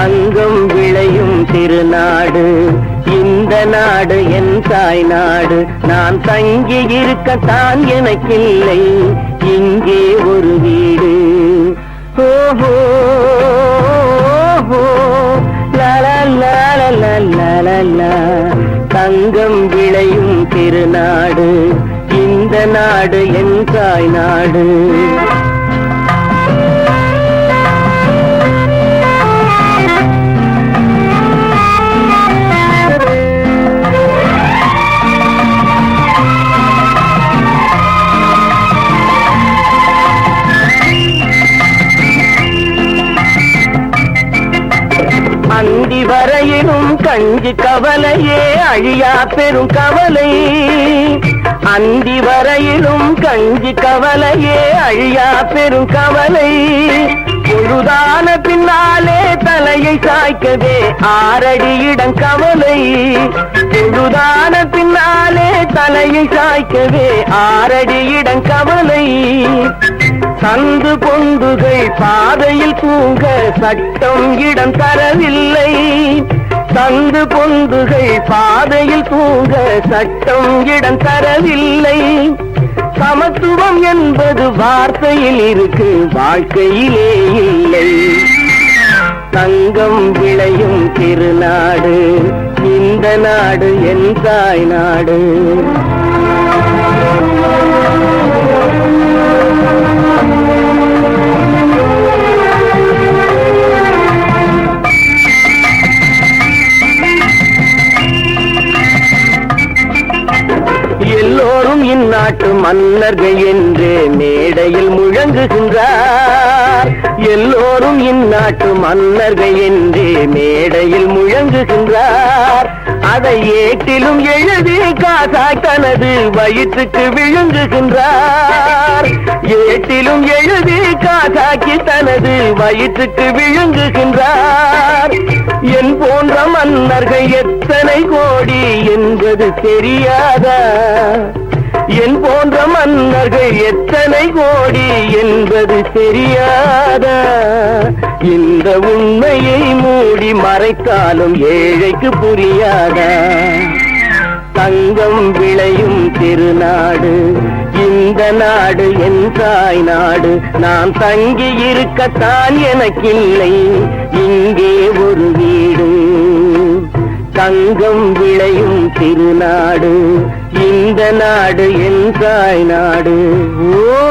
தங்கம் விளையும் திருநாடு. இந்த நாடு என் தாய் நாடு. நான் தங்கி இருக்கத்தான் எனக்கில்லை. இங்கே ஒரு வீடு. ஓஹோ தங்கம் விளையும் திருநாடு. இந்த நாடு என் தாய் நாடு. அந்தி வரையிலும் கஞ்சி கவலையே அழியா பெரும் கவலை. அந்தி வரையிலும் கஞ்சி கவலையே அழியா பெரும் கவலை. பொழுதான பின்னாலே தலையை சாய்க்கவே ஆறடியிடம் கவலை. பொழுதான பின்னாலே தலையை சாய்க்கவே ஆறடியிடம் கவலை. சந்து பொந்துகை பாதையில் தூங்க சட்டம் இடம் தரவில்லை. சந்து பொந்துகை பாதையில் தூங்க சட்டம் இடம் தரவில்லை. சமத்துவம் என்பது வார்த்தையில் இருக்கு வாழ்க்கையிலே இல்லை. தங்கம் விளையும் திருநாடு இந்த நாடு என் தாய் நாடு நாட்டு மன்னர்கள் என்று மேடையில் முழங்குகின்றார். எல்லோரும் இந்நாட்டு மன்னர்கள் என்று மேடையில் முழங்குகின்றார். அதை ஏட்டிலும் எழுதி காசா தனது வயிற்றுக்கு விழுங்குகின்றார். ஏட்டிலும் எழுதி காசாக்கி தனது வயிற்றுக்கு விழுங்குகின்றார். என் போன்ற மன்னர்கள் எத்தனை கோடி என்பது தெரியாதா? என் போன்ற மன்னர்கள் எத்தனை கோடி என்பது தெரியாதா. இந்த உண்மையை மூடி மறைத்தாலும் ஏழைக்கு புரியாதா. தங்கம் விளையும் திருநாடு இந்த நாடு என் தாய் நாடு. நான் தங்கி இருக்கத்தான் எனக்கில்லை இங்கே ஒரு வீடு. தங்கம் விளையும் திருநாடு. இந்த நாடு என் தாய் நாடு. ஓ